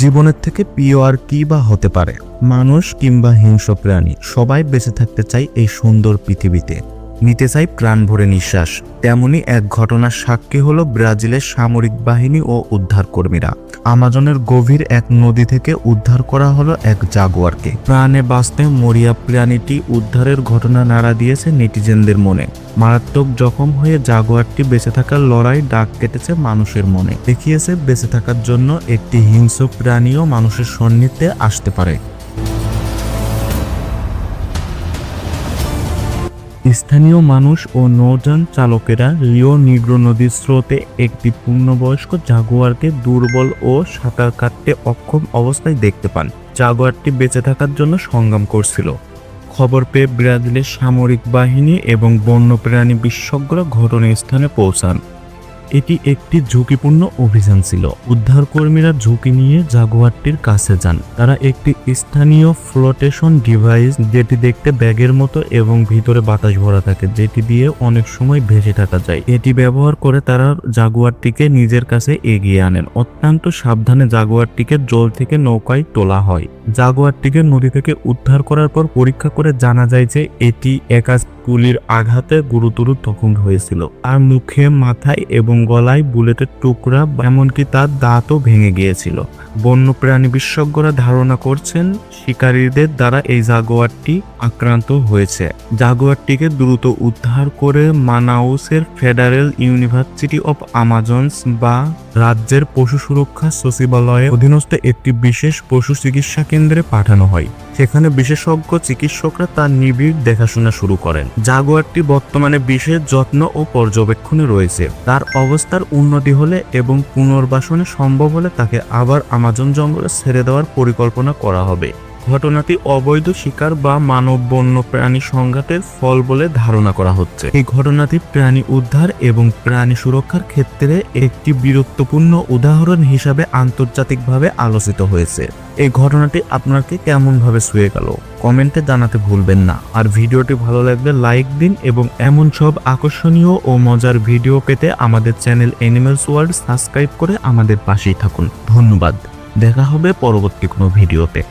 জীবনের থেকে প্রিয় আর কি বা হতে পারে? মানুষ কিংবা হিংস্র প্রাণী সবাই বেঁচে থাকতে চাই এই সুন্দর পৃথিবীতে। নিতে চাই প্রাণ ভরে নিঃশ্বাস। তেমনি এক ঘটনার সাক্ষী হলো ব্রাজিলের সামরিক বাহিনী ও উদ্ধারকর্মীরা। আমাজনের গভীর এক নদী থেকে উদ্ধার করা হলো এক জাগুয়ারকে। প্রাণে বাঁচতে মরিয়া প্রাণীটি উদ্ধারের ঘটনা নাড়া দিয়েছে নেটিজেনদের মনে। মারাত্মক জখম হয়ে জাগুয়ারটি বেঁচে থাকার লড়াই ডাক কেটেছে মানুষের মনে। দেখিয়েছে বেঁচে থাকার জন্য একটি হিংস্র প্রাণীও মানুষের সন্নিধ্যে আসতে পারে। স্থানীয় মানুষ ও নৌযান চালকেরা রিও নিগ্রো নদীর স্রোতে একটি পূর্ণবয়স্ক জাগুয়ারকে দুর্বল ও সাঁতার কাটতে অক্ষম অবস্থায় দেখতে পান। জাগুয়ারটি বেঁচে থাকার জন্য সংগ্রাম করছিল। খবর পেয়ে ব্রাজিলের সামরিক বাহিনী এবং বন্যপ্রাণী বিশেষজ্ঞরা ঘটনাস্থানে পৌঁছান। এটি একটি ঝুঁকিপূর্ণ অভিযান ছিল। উদ্ধারকর্মীরা ঝুঁকি নিয়ে জাগুয়ারটির কাছে যান। তারা একটি স্থানীয় ফ্লোটেশন ডিভাইস যেটি দেখতে ব্যাগের মতো এবং ভিতরে বাতাস ভরা থাকে, যেটি দিয়ে অনেক সময় ভেসে থাকা যায়। এটি ব্যবহার করে তারা জাগুয়ারটিকে নিজের কাছে এগিয়ে আনেন। অত্যন্ত সাবধানে জাগুয়ারটিকে জল থেকে নৌকায় তোলা হয়। জাগুয়ারটিকে নদী থেকে উদ্ধার করার পর পরীক্ষা করে জানা যায় যে এটি একাজ গুলির আঘাতে গুরুতর তখন হয়েছিল। আর মুখে, মাথায় এবং গলায় বুলেটের টুকরা এমনকি তার দাঁতও ভেঙে গিয়েছিল। বন্যপ্রাণী বিশেষজ্ঞরা ধারণা করছেন, শিকারীদের দ্বারা এই জাগুয়ারটি আক্রান্ত হয়েছে। জাগুয়ারটিকে দ্রুত উদ্ধার করে মানাউসের ফেডারেল ইউনিভার্সিটি অফ আমাজনস বা রাজ্যের পশু সুরক্ষা সচিবালয়ের অধীনস্থ একটি বিশেষ পশু চিকিৎসা কেন্দ্রে পাঠানো হয়। সেখানে বিশেষজ্ঞ চিকিৎসকরা তার নিবিড় দেখাশোনা শুরু করেন। জাগুয়ারটি বর্তমানে বিশেষ যত্ন ও পর্যবেক্ষণে রয়েছে। তার অবস্থার উন্নতি হলে এবং পুনর্বাসনে সম্ভব হলে তাকে আবার আমাজন জঙ্গলে ছেড়ে দেওয়ার পরিকল্পনা করা হবে। ঘটনাটি অবৈধ শিকার বা মানব বন্য প্রাণী সংঘাতের ফল বলে ধারণা করা হচ্ছে। এই ঘটনাটি প্রাণী উদ্ধার এবং প্রাণী সুরক্ষার ক্ষেত্রে একটি বীরত্বপূর্ণ উদাহরণ হিসাবে আন্তর্জাতিকভাবে আলোচিত হয়েছে। এই ঘটনাটি আপনাকে কেমনভাবে ছুঁয়ে গেল? কমেন্টে জানাতে ভুলবেন না। আর ভিডিওটি ভালো লাগলে লাইক দিন এবং এমন সব আকর্ষণীয় ও মজার ভিডিও পেতে আমাদের চ্যানেল এনিমেলস ওয়ার্ল্ড সাবস্ক্রাইব করে আমাদের পাশেই থাকুন। ধন্যবাদ। দেখা হবে পরবর্তী কোনো ভিডিওতে।